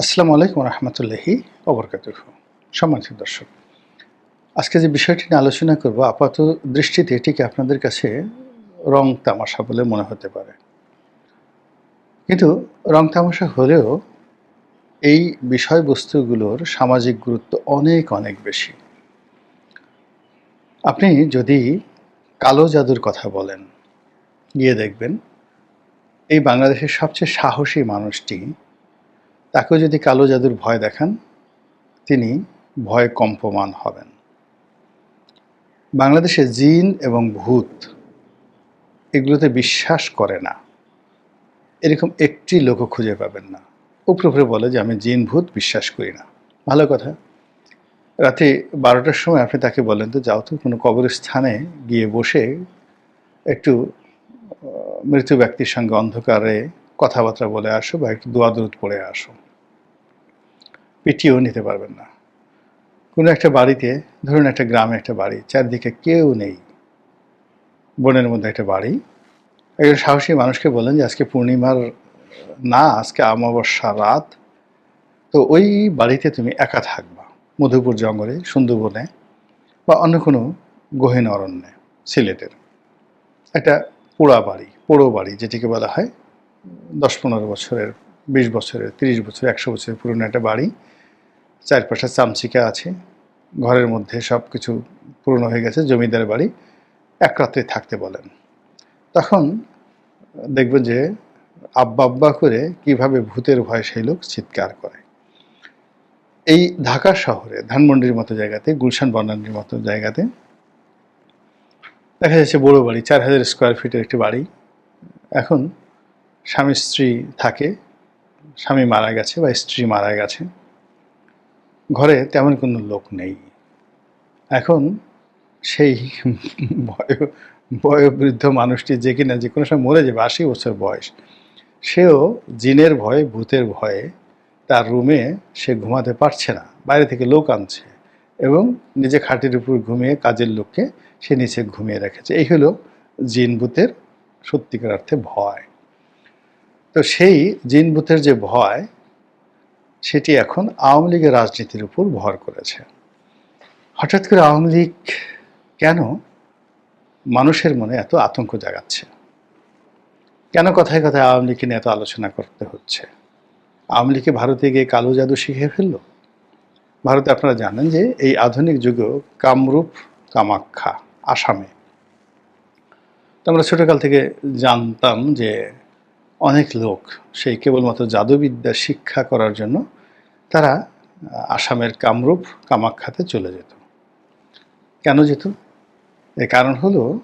আসসালামু আলাইকুম রহমতুল্লাহি অবরকাত সম্মানিত দর্শক, আজকে যে বিষয়টি নিয়ে আলোচনা করব, আপাত দৃষ্টিতে এটিকে আপনাদের কাছে রং তামাশা বলে মনে হতে পারে? কিন্তু রং তামাশা হলেও এই বিষয়বস্তুগুলোর সামাজিক গুরুত্ব অনেক অনেক বেশি। আপনি যদি কালো জাদুর কথা বলেন, গিয়ে দেখবেন, এই বাংলাদেশের সবচেয়ে সাহসী মানুষটি তাকেও যদি কালো জাদুর ভয় দেখান তিনি ভয় কম্পমান হবেন। বাংলাদেশে জিন এবং ভূত এগুলোতে বিশ্বাস করে না। এরকম একটি লোকও খুঁজে পাবেন না। উপরে উপরে বলে যে আমি জিন ভূত বিশ্বাস করি না। ভালো কথা। রাতে বারোটার সময় আপনি তাকে বলেন তো যাও তো কোনো কবরস্থানে গিয়ে বসে একটু আহ, মৃত ব্যক্তির সঙ্গে অন্ধকারে কথাবার্তা বলে আসো বা একটু দোয়া দরুদ পড়ে আসো। পিটিয়েও নিতে পারবেন না। কোনো একটা বাড়িতে, ধরুন একটা গ্রামে একটা বাড়ি, চারদিকে কেউ নেই। বনের মধ্যে একটা বাড়ি। একজন সাহসী মানুষকে বলেন যে, আজকে পূর্ণিমার না, আজকে অমাবস্যা রাত। তো ওই বাড়িতে তুমি একা থাকবা, মধুপুর জঙ্গলে, সুন্দরবনে বা অন্য কোনো গহীন অরণ্যে, সিলেটের। একটা পোড়া বাড়ি, পোড়ো বাড়ি, যেটিকে বলা হয় দশ পনেরো বছরের, বিশ বছরের, তিরিশ বছর, একশো বছরের পুরনো একটা বাড়ি। চারপাশে চামচিকা আছে। ঘরের মধ্যে সব কিছু পুরনো হয়ে গেছে জমিদার বাড়ি। এক রাত্রে থাকতে বলেন। তখন দেখবেন যে আব্বা আব্বা করে কীভাবে ভূতের ভয় সেই লোক চিৎকার করে। এই ঢাকা শহরে, ধানমন্ডির মতো জায়গাতে, গুলশান বনানীর মতো জায়গাতে দেখা যাচ্ছে বড় বাড়ি, চার হাজার স্কোয়ার ফিটের একটি বাড়ি। এখন স্বামী স্ত্রী থাকে, স্বামী মারা গেছে বা স্ত্রী মারা গেছে, ঘরে তেমন কোনো লোক নেই। এখন সেই বয়, বয়োবৃদ্ধ মানুষটি যে কিনা যে কোনো সময় মরে যাবে, আশি বছর বয়স, সেও জিনের ভয়ে, ভূতের ভয়ে তার রুমে সে ঘুমাতে পারছে না, বাইরে থেকে লোক আনছে এবং নিজে খাটের উপর ঘুমিয়ে কাজের লোককে সে নিচে ঘুমিয়ে রেখেছে। এই হলো জিন ভূতের সত্যিকার অর্থে ভয়। তো সেই জিন ভূতের যে ভয়, সেটি এখন আওয়ামী লীগের রাজনীতির উপর ভর করেছে। হঠাৎ করে আওয়ামী লীগ কেন মানুষের মনে এত আতঙ্ক জাগাচ্ছে? কেন কথায় কথায় আওয়ামী লীগকে নিয়ে এত আলোচনা করতে হচ্ছে? আওয়ামী লীগকে ভারতে গিয়ে কালো জাদু শিখে ফেলল? ভারতে আপনারা জানেন যে এই আধুনিক যুগেও কামরূপ কামাখ্যা, আসামে। তো আমরা ছোটকাল থেকে জানতাম যে অনেক লোক, সেই কেবলমাত্র জাদুবিদ্যা শিক্ষা করার জন্য তারা আসামের কামরূপ কামাখ্যাতে চলে যেত। কেন যেত? এর কারণ হলো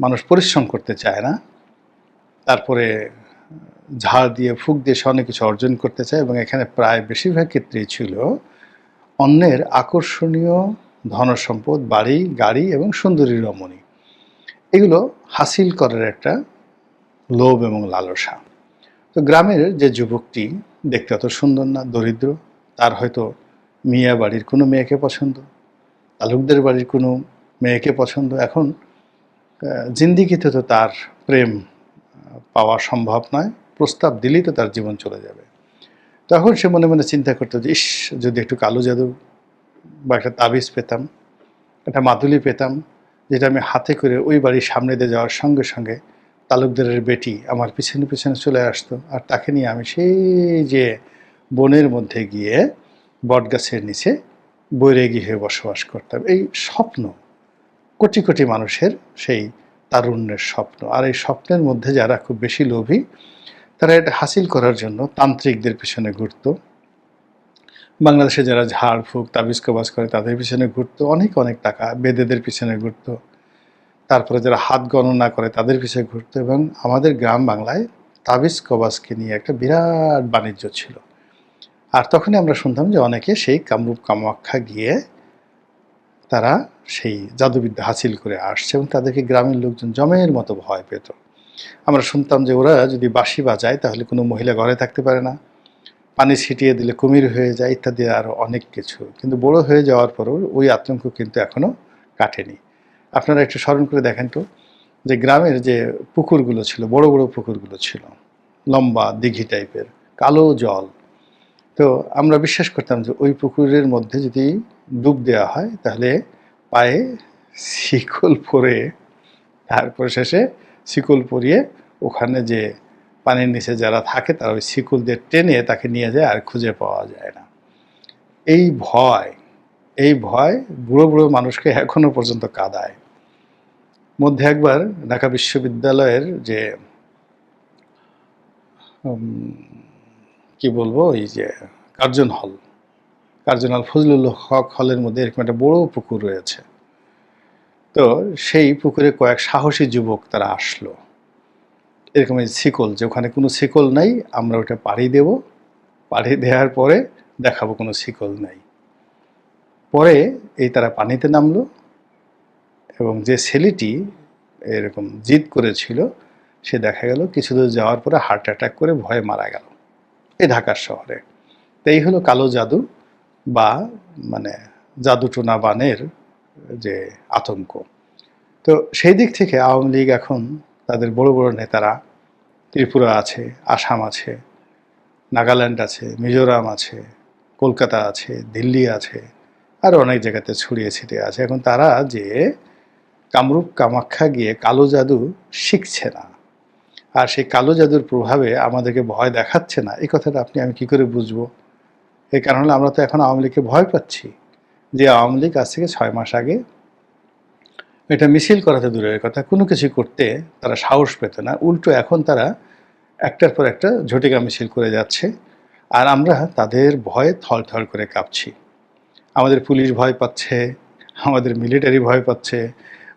মানুষ পরিশ্রম করতে চায় না। তারপরে, ঝাড় দিয়ে, ফুক দিয়ে সে অনেক কিছু অর্জন করতে চায় এবং এখানে প্রায় বেশিরভাগ ক্ষেত্রেই ছিল অন্যের আকর্ষণীয় ধনসম্পদ, বাড়ি, গাড়ি এবং সুন্দরী রমণী। এগুলো হাসিল করার একটা লোভ এবং লালসা। তো গ্রামের যে যুবকটি দেখতে অত সুন্দর না, দরিদ্র, তার হয়তো মিয়া বাড়ির কোনো মেয়েকে পছন্দ, তালুকদের বাড়ির কোনো মেয়েকে পছন্দ। এখন জিন্দিগিতে তো তার প্রেম পাওয়া সম্ভব নয়, প্রস্তাব দিলেই তো তার জীবন চলে যাবে। তখন সে মনে মনে চিন্তা করতো যে, ইস, যদি একটু কালো জাদু বা একটা তাবিজ পেতাম, একটা মাদুলি পেতাম, যেটা আমি হাতে করে ওই বাড়ির সামনে দিয়ে যাওয়ার সঙ্গে সঙ্গে তালুকদারের বেটি আমার পিছনে পিছনে চলে আসতো আর তাকে নিয়ে আমি সেই যে বনের মধ্যে গিয়ে বটগাছের নিচে বৈরাগী হয়ে বসবাস করতাম। এই স্বপ্ন, কোটি কোটি মানুষের সেই তারুণ্যের স্বপ্ন। আর এই স্বপ্নের মধ্যে যারা খুব বেশি লোভী, তারা এটা হাসিল করার জন্য তান্ত্রিকদের পিছনে ঘুরত। বাংলাদেশে যারা ঝাড়ফুঁক, তাবিজ কবাজ করে, তাদের পিছনে ঘুরত। অনেক অনেক টাকা বেদেদের পিছনে ঘুরতো। তারপরে যারা হাত গণনা করে তাদের পিছনে ঘুরতো এবং আমাদের গ্রাম বাংলায় তাবিজ কবাসকে নিয়ে একটা বিরাট বাণিজ্য ছিল। আর তখনই আমরা শুনতাম যে অনেকে সেই কামরূপ কামাখ্যা গিয়ে তারা সেই জাদুবিদ্যা হাসিল করে আসছে এবং তাদেরকে গ্রামের লোকজন জমের মতো ভয় পেত। আমরা শুনতাম যে ওরা যদি বাঁশি বাজায় তাহলে কোনো মহিলা ঘরে থাকতে পারে না। পানি ছিটিয়ে দিলে কুমির হয়ে যায় ইত্যাদি আরও অনেক কিছু। কিন্তু বড় হয়ে যাওয়ার পরও ওই আতঙ্ক কিন্তু এখনও কাটেনি। আপনারা একটু স্মরণ করে দেখেন তো, যে গ্রামের যে পুকুরগুলো ছিল, বড় বড় পুকুরগুলো ছিল, লম্বা, দিঘি টাইপের, কালো জল। তো আমরা বিশ্বাস করতাম যে ওই পুকুরের মধ্যে যদি ডুব দেওয়া হয়, তাহলে পায়ে শিকল পরে, তারপর শেষে শিকল পরিয়ে ওখানে যে পানির নিচে যারা থাকে, তারা ওই শিকল দিয়ে টেনে তাকে নিয়ে যায় আর খুঁজে পাওয়া যায় না। এই ভয় এই ভয় বুড়ো বুড়ো মানুষকে এখনও পর্যন্ত কাঁদায়। মধ্যে একবার ঢাকা বিশ্ববিদ্যালয়ের যে কি বলব ওই যে কার্জন হল কার্জন হল ফজলুল হক হলের মধ্যে এরকম একটা বড় পুকুর রয়েছে। তো সেই পুকুরে কয়েক সাহসী যুবক তারা আসলো। এরকম এই শিকল, যে ওখানে কোনো শিকল নাই, আমরা ওটা পাড়ি দেব। পাড়ি দেওয়ার পরে দেখাবো কোনো শিকল নাই। পরে এই তারা পানিতে নামলো। এবং যে ছেলেটি এরকম জিদ করেছিল, সে দেখা গেল কিছু দূর যাওয়ার পরে হার্ট অ্যাটাক করে ভয়ে মারা গেল এই ঢাকার শহরে। তো এই হলো কালো জাদু বা মানে জাদুটোনা বানের যে আতঙ্ক। তো সেই দিক থেকে আওয়ামী লীগ এখন তাদের বড় বড় নেতারা, ত্রিপুরা আছে, আসাম আছে, নাগাল্যান্ড আছে, মিজোরাম আছে, কলকাতা আছে, দিল্লি আছে, আর অনেক জায়গাতে ছড়িয়ে ছিটিয়ে আছে। এখন তারা যে কামরূপ কামাখ্যা গিয়ে কালো জাদু শিখছে না। আর সেই কালো জাদুর প্রভাবে আমাদেরকে ভয় দেখাচ্ছে না। এই কথাটা আপনি, আমি কি করে বুঝব? এই কারণে আমরা তো এখন আওয়ামী লীগকে ভয় পাচ্ছি যে আওয়ামী লীগ আজ থেকে ছয় মাস আগে এটা মিছিল করাতে দূরের কথা। কোনো কিছু করতে তারা সাহস পেত না। উল্টো এখন তারা একটার পর একটা ঝটিকা মিছিল করে যাচ্ছে। আর আমরা তাদের ভয়ে থলথল করে কাঁপছি। আমাদের পুলিশ ভয় পাচ্ছে, আমাদের মিলিটারি ভয় পাচ্ছে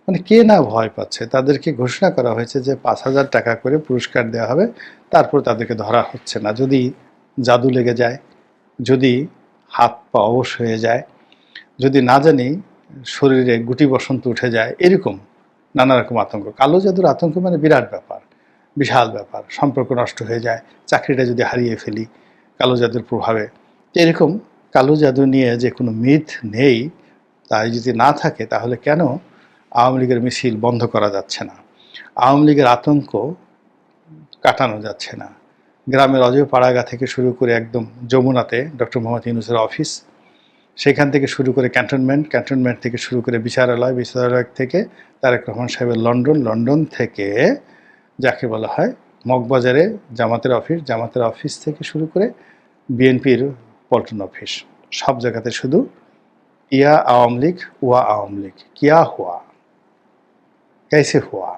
মানে কে না ভয় পাচ্ছে? তাদেরকে ঘোষণা করা হয়েছে যে পাঁচ হাজার টাকা করে পুরস্কার দেওয়া হবে, তারপর তাদেরকে ধরা হচ্ছে না। যদি জাদু লেগে যায়, যদি হাত পা অবশ হয়ে যায়, যদি না জানি শরীরে গুটি বসন্ত উঠে যায়, এরকম নানা রকম আতঙ্ক। কালো জাদুর আতঙ্ক মানে বিরাট ব্যাপার, বিশাল ব্যাপার। সম্পর্ক নষ্ট হয়ে যায়, চাকরিটা যদি হারিয়ে ফেলি কালো জাদুর প্রভাবে। এরকম কালো জাদু নিয়ে যে কোনো মিথ নেই, তাই যদি না থাকে, তাহলে কেন আওয়ামী লীগের মিছিল বন্ধ করা যাচ্ছে না। আওয়ামী লীগের আতঙ্ক কাটানো যাচ্ছে না। গ্রামের অজয় পাড়াগা থেকে শুরু করে একদম যমুনাতে ডক্টর মোহাম্মদ ইউনুসের অফিস, সেখান থেকে শুরু করে ক্যান্টনমেন্ট ক্যান্টনমেন্ট থেকে শুরু করে বিচারালয় বিচারালয় থেকে তারেক রহমান সাহেবের লন্ডন লন্ডন থেকে যাকে বলা হয় মগবাজারে জামাতের অফিস জামাতের অফিস থেকে শুরু করে বিএনপির পল্টন অফিস। সব জায়গাতে শুধু ইয়া আওয়ামী লীগ ওয়া আওয়ামী লীগ। কিয়া হুয়া। कैसे হুয়া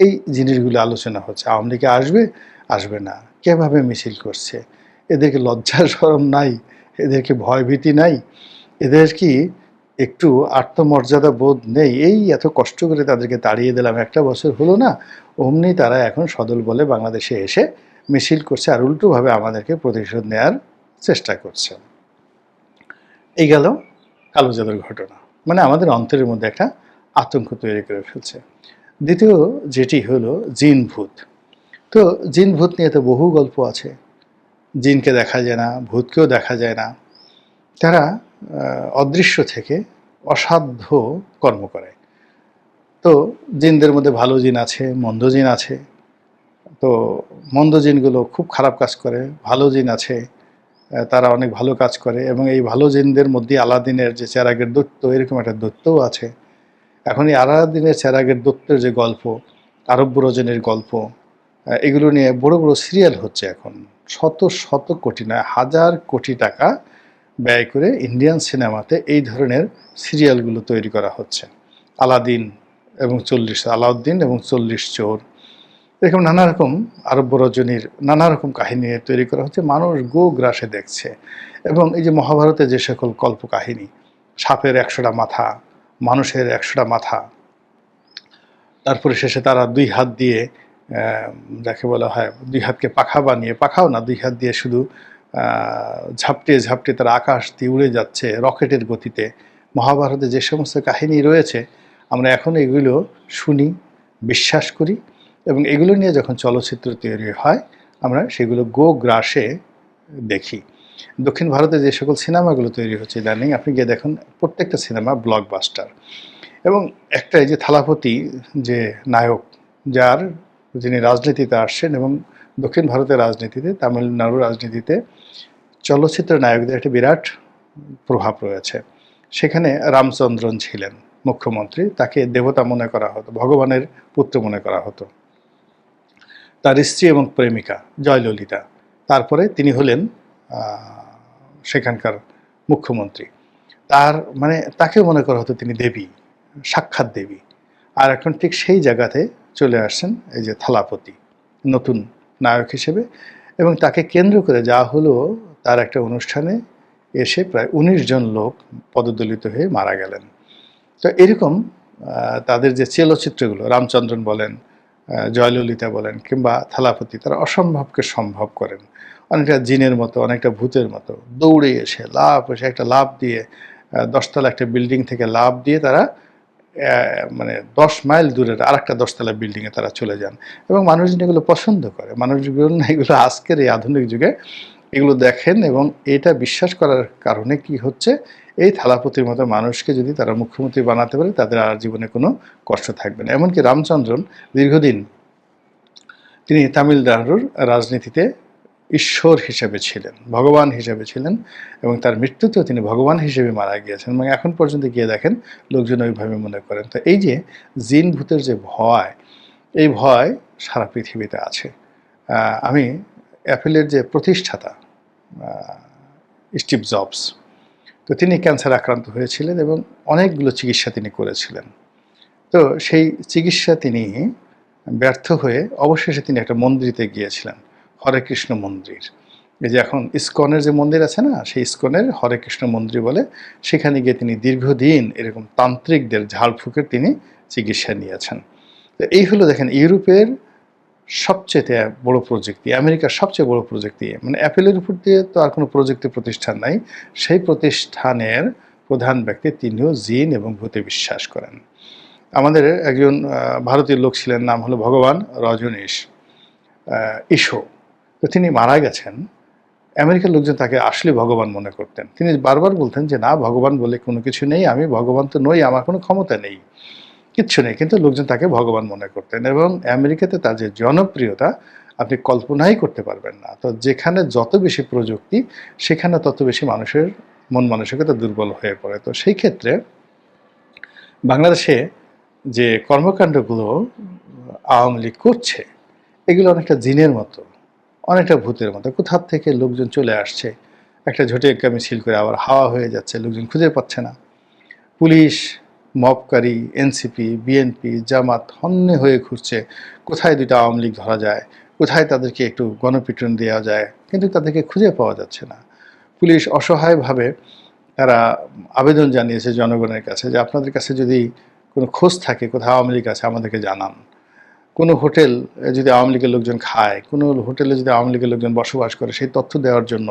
এই জিনিসগুলো আলোচনা হচ্ছে। আওয়ামী লীগে আসবে আসবে না। কেভাবে মিছিল করছে? এদেরকে লজ্জা সরম নাই? এদেরকে ভয়ভীতি নাই? এদের কি একটু আত্মমর্যাদা বোধ নেই? এই এত কষ্ট করে তাদেরকে তাড়িয়ে দিলাম। একটা বছর হলো না, অমনি তারা এখন সদল বলে বাংলাদেশে এসে মিছিল করছে আর উল্টোভাবে আমাদেরকে প্রতিশোধ নেয়ার চেষ্টা করছে। এই গেল কালো জাদুর ঘটনা। মানে আমাদের অন্তরের মধ্যে একটা আতঙ্ক তৈরি করে ফেলছে। দ্বিতীয় যেটি হলো জিন ভূত তো জিন ভূত নিয়ে তো বহু গল্প আছে। জিনকে দেখা যায় না, ভূতকেও দেখা যায় না। তারা অদৃশ্য থেকে অসাধ্য কর্ম করে। তো জিনদের মধ্যে ভালো জিন আছে, মন্দ জিন আছে। তো মন্দ জিনগুলো খুব খারাপ কাজ করে, ভালো জিন আছে তারা অনেক ভালো কাজ করে এবং এই ভালো জিনদের মধ্যে আলাদিনের যে চেরাগের দৈত্য, এরকম একটা দৈত্যও আছে। এখন এই আলাদিনের চেরাগের দৈত্যের যে গল্প আরব্য রজনের গল্প এগুলো নিয়ে বড় বড় সিরিয়াল হচ্ছে এখন। শত শত কোটি নয় হাজার কোটি টাকা ব্যয় করে ইন্ডিয়ান সিনেমাতে এই ধরনের সিরিয়ালগুলো তৈরি করা হচ্ছে। আলাদিন এবং চল্লিশ, আলাউদ্দিন এবং চল্লিশ চোর। এরকম নানা রকম আরব্য রজনীর নানা রকম কাহিনী তৈরি করা হচ্ছে, মানুষ গো গ্রাসে দেখছে। এবং এই যে মহাভারতে যে সকল কল্প কাহিনী, সাপের একশোটা মাথা মানুষের একশোটা মাথা। তারপরে শেষে তারা দুই হাত দিয়ে যাকে বলা হয় দুই হাতকে পাখা বানিয়ে পাখাও না দুই হাত দিয়ে শুধু আহ, ঝাপটে ঝাপটে তারা আকাশ দিয়ে উড়ে যাচ্ছে রকেটের গতিতে। মহাভারতে যে সমস্ত কাহিনী রয়েছে আমরা এখন এগুলো শুনি বিশ্বাস করি এবং এগুলো নিয়ে যখন চলচ্চিত্র তৈরি হয় আমরা সেগুলো গো গ্রাসে দেখি। দক্ষিণ ভারতে যে সকল সিনেমাগুলো তৈরি হচ্ছে ইদানিং, আপনি গিয়ে দেখুন প্রত্যেকটা সিনেমা ব্লকবাস্টার এবং একটা যে থালাপতি যে নায়ক, যার যিনি রাজনীতিতে আসছেন এবং দক্ষিণ ভারতের রাজনীতিতে, তামিলনাড়ু রাজনীতিতে চলচ্চিত্র নায়কদের একটি বিরাট প্রভাব রয়েছে। সেখানে রামচন্দ্রন ছিলেন মুখ্যমন্ত্রী, তাকে দেবতা মনে করা হতো, ভগবানের পুত্র মনে করা হতো। তার স্ত্রী এবং প্রেমিকা জয়ললিতা। তারপরে তিনি হলেন সেখানকার মুখ্যমন্ত্রী। তার মানে তাকেও মনে করা হতো তিনি দেবী, সাক্ষাৎ দেবী। আর এখন ঠিক সেই জায়গাতে চলে আসছেন এই যে থালাপতি, নতুন নায়ক হিসেবে। এবং তাকে কেন্দ্র করে যা হলো তার একটা অনুষ্ঠানে এসে প্রায় উনিশ জন লোক পদদলিত হয়ে মারা গেলেন। তো এরকম তাদের যে চলচ্চিত্রগুলো, রামচন্দ্রন বলেন জয়ললিতা বলেন কিংবা থালাপতি, তারা অসম্ভবকে সম্ভব করেন। অনেকটা জিনের মতো, অনেকটা ভূতের মতো। দৌড়ে এসে লাভ এসে একটা লাভ দিয়ে দশতলা একটা বিল্ডিং থেকে লাভ দিয়ে তারা মানে দশ মাইল দূরের আর একটা দশতলা বিল্ডিংয়ে তারা চলে যান। এবং মানুষজন এগুলো পছন্দ করে। মানুষজন এগুলো আজকের এই আধুনিক যুগে এগুলো দেখেন এবং এটা বিশ্বাস করার কারণে কি হচ্ছে? এই থালাপতির মতো মানুষকে যদি তারা মুখ্যমন্ত্রী বানাতে পারে, তাদের আর জীবনে কোনো কষ্ট থাকবে না। এমনকি রামচন্দ্রন দীর্ঘদিন তিনি তামিলনাড়ুর রাজনীতিতে ঈশ্বর হিসেবে ছিলেন, ভগবান হিসেবে ছিলেন এবং তার মৃত্যুতেও তিনি ভগবান হিসেবে মারা গিয়েছেন এবং এখন পর্যন্ত গিয়ে দেখেন লোকজন ওইভাবে মনে করেন। তো এই যে জিন ভূতের যে ভয়, এই ভয় সারা পৃথিবীতে আছে। আমি অ্যাপেলের যে প্রতিষ্ঠাতা স্টিভ জবস, তো তিনি ক্যান্সার আক্রান্ত হয়েছিলেন এবং অনেকগুলো চিকিৎসা তিনি করেছিলেন। তো সেই চিকিৎসা তিনি ব্যর্থ হয়ে অবশেষে তিনি একটা মন্দিরিতে গিয়েছিলেন, হরে কৃষ্ণ মন্দির। এই যে এখন ইস্কনের যে মন্দির আছে না, সেই ইস্কনের হরে কৃষ্ণ মন্দির বলে, সেখানে গিয়ে তিনি দীর্ঘদিন এরকম তান্ত্রিকদের ঝাড়ফুঁকের তিনি চিকিৎসা নিয়েছেন। তো এই হলো দেখেন ইউরোপের সবচেয়ে বড় প্রযুক্তি আমেরিকার সবচেয়ে বড় প্রযুক্তি মানে অ্যাপেলের উপর দিয়ে তো আর কোনো প্রযুক্তি প্রতিষ্ঠান নাই। সেই প্রতিষ্ঠানের প্রধান ব্যক্তি তিনিও জিন এবং ভূতে বিশ্বাস করেন। আমাদের একজন ভারতীয় লোক ছিলেন, নাম হলো ভগবান রজনীশ ইসো। তো তিনি মারা গেছেন। আমেরিকার লোকজন তাকে আসলে ভগবান মনে করতেন। তিনি বারবার বলতেন যে, না, ভগবান বলে কোনো কিছু নেই। আমি ভগবান তো নই, আমার কোনো ক্ষমতা নেই। কিচ্ছু নেই। কিন্তু লোকজন তাকে ভগবান মনে করতেন এবং আমেরিকাতে তার যে জনপ্রিয়তা, আপনি কল্পনাই করতে পারবেন না। তো যেখানে যত বেশি প্রযুক্তি, সেখানে তত বেশি মানুষের মন মানসিকতা দুর্বল হয়ে পড়ে। তো সেই ক্ষেত্রে বাংলাদেশে যে কর্মকাণ্ডগুলো আওয়ামী লীগ করছে, এগুলো অনেকটা জিনের মতো, অনেকটা ভূতের মতো। কোথার থেকে লোকজন চলে আসছে? একটা ঝটিকা মিছিল করে আবার হাওয়া হয়ে যাচ্ছে, লোকজন খুঁজে পাচ্ছে না। পুলিশ মবকারী, এনসিপি, বিএনপি, জামাত হন্যে হয়ে ঘুরছে। কোথায় দুটো আওয়ামী লীগ ধরা যায়? কোথায় তাদেরকে একটু গণপিটন দেওয়া যায়? কিন্তু তাদেরকে খুঁজে পাওয়া যাচ্ছে না। পুলিশ অসহায়ভাবে তারা আবেদন জানিয়েছে জনগণের কাছে যে আপনাদের কাছে যদি কোনো খোঁজ থাকে, কোথাও আওয়ামী লীগ আছে, আমাদেরকে জানান। কোনো হোটেল যদি আওয়ামী লীগের লোকজন খায়, কোনো হোটেলে যদি আওয়ামী লীগের লোকজন বসবাস করে, সেই তথ্য দেওয়ার জন্য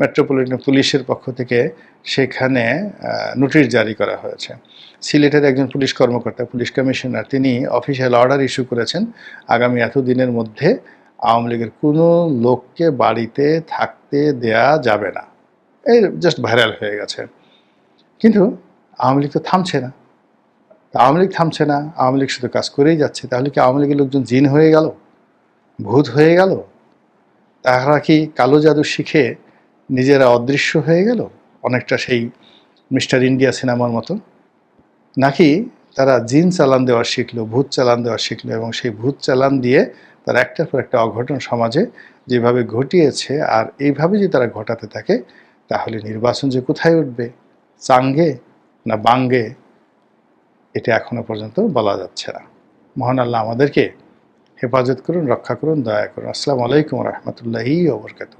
মেট্রোপলিটন পুলিশের পক্ষ থেকে সেখানে নোটিশ জারি করা হয়েছে। সিলেটের একজন পুলিশ কর্মকর্তা, পুলিশ কমিশনার, তিনি অফিসিয়াল অর্ডার ইস্যু করেছেন। আগামী এত দিনের মধ্যে আওয়ামী লীগের কোনো লোককে বাড়িতে থাকতে দেয়া যাবে না। এই জাস্ট ভাইরাল হয়ে গেছে। কিন্তু আওয়ামী লীগ তো থামছে না। আওয়ামী লীগ থামছে না, আওয়ামী লীগ শুধু কাজ করেই যাচ্ছে। তাহলে কি আওয়ামী লীগের লোকজন জিন হয়ে গেল? ভূত হয়ে গেল? তারা কি কালো জাদু শিখে নিজেরা অদৃশ্য হয়ে গেল? অনেকটা সেই মিস্টার ইন্ডিয়া সিনেমার মতো। নাকি তারা জিন চালান দেওয়া শিখলো, ভূত চালান দেওয়া শিখলো এবং সেই ভূত চালান দিয়ে তারা একটার পর একটা অঘটন সমাজে যেভাবে ঘটিয়েছে আর এইভাবে যদি তারা ঘটাতে থাকে, তাহলে নির্বাচন যে কোথায় উঠবে? চাঙ্গে না বাঙ্গে? এটা এখনও পর্যন্ত বলা যাচ্ছে না। মহান আল্লাহ আমাদেরকে হেফাজত করুন, রক্ষা করুন, দয়া করুন। আসসালামু আলাইকুম রহমতুল্লাহি ওবরকাত